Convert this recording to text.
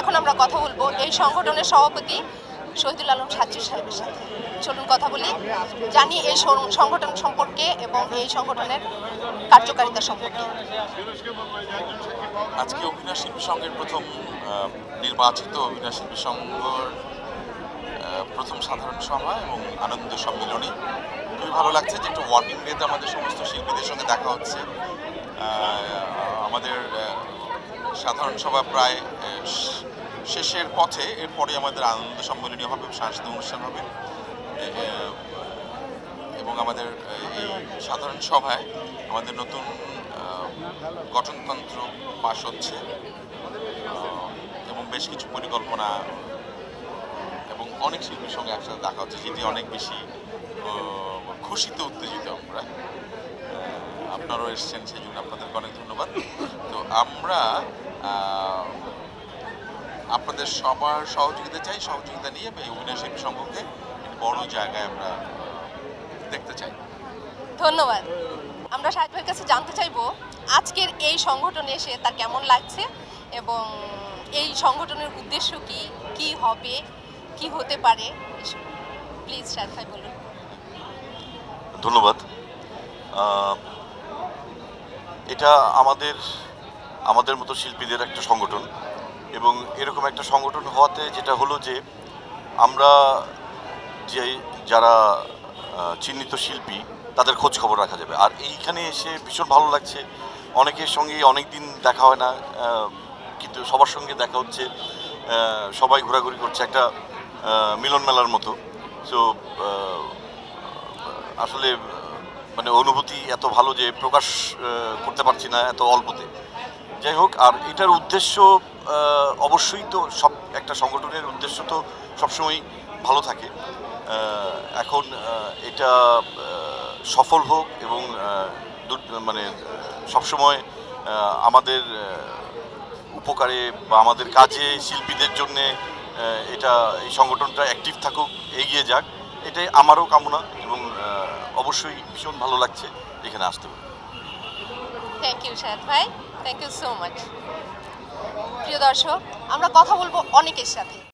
এখন আমরা কথা বলব এই সংগঠনের সভাপতি শহীদুল আলম সাজ্জু সাহেবের সাথে। চলুন কথা বলি, জানি এই সংগঠন সম্পর্কে এবং এই সংগঠনের কার্যকারিতা সম্পর্কে। আজকে অভিনয় শিল্পী সংঘের প্রথম নির্বাচিত অভিনয় শিল্পী সংঘর প্রথম সাধারণ সভা এবং আনন্দ সম্মিলনী। খুবই ভালো লাগছে যে একটু ওয়ার্কিং ডেতে আমাদের সমস্ত শিল্পীদের সঙ্গে দেখা হচ্ছে। আমাদের সাধারণ সভা প্রায় শেষের পথে এরপরে আমাদের আনন্দ সম্মিলনী হবে, সাংস্কৃতিক অনুষ্ঠান হবে। এবং আমাদের এই সাধারণ সভায় আমাদের নতুন গঠনতন্ত্র পাশ হচ্ছে। এবং বেশ কিছু পরিকল্পনা এবং অনেক শিল্পীর সঙ্গে একসাথে দেখা হচ্ছে, যেটি অনেক বেশি খুশিতে উত্তেজিত আমরা। আপনারাও এসেছেন, সেই জন্য আপনাদেরকে অনেক ধন্যবাদ। তো আমরা আপনাদের সবার সহযোগিতা চাই সহযোগিতা নিয়ে এই অভিনয় শিল্পী সংঘকে একটি বড় জায়গায় আমরা দেখতে চাই। ধন্যবাদ। আমরা সাহেব ভাইয়ের কাছে জানতে চাইব আজকের এই সংগঠনে এসে তার কেমন লাগছে এবং এই সংগঠনের উদ্দেশ্য কি কি হবে কি হতে পারে? প্লিজ সাহেব ভাই বলুন। ধন্যবাদ। এটা আমাদের আমাদের মতো শিল্পীদের একটা সংগঠন। এবং এরকম একটা সংগঠন হওয়াতে যেটা হলো যে, আমরা যে যারা চিহ্নিত শিল্পী, তাদের খোঁজ খবর রাখা যাবে। আর এইখানে এসে ভীষণ ভালো লাগছে। অনেকের সঙ্গে অনেক দিন দেখা হয় না কিন্তু সবার সঙ্গে দেখা হচ্ছে সবাই ঘোরাঘুরি করছে একটা মিলন মেলার মতো। সো আসলে মানে অনুভূতি এত ভালো যে প্রকাশ করতে পারছি না এত অল্পতে। যাই হোক, আর এটার উদ্দেশ্য অবশ্যই তো সব একটা সংগঠনের উদ্দেশ্য তো সবসময় ভালো থাকে। এখন এটা সফল হোক এবং মানে সবসময় আমাদের উপকারে বা আমাদের কাজে শিল্পীদের জন্যে এটা, এই সংগঠনটা অ্যাক্টিভ থাকুক, এগিয়ে যাক, এটাই আমারও কামনা এবং অবশ্যই ভীষণ ভালো লাগছে এখানে আসতে। পেরে থ্যাংক ইউ সাহেব ভাই. থ্যাংক ইউ সো মাচ প্রিয় দর্শক, আমরা কথা বলব অনেকের সাথে।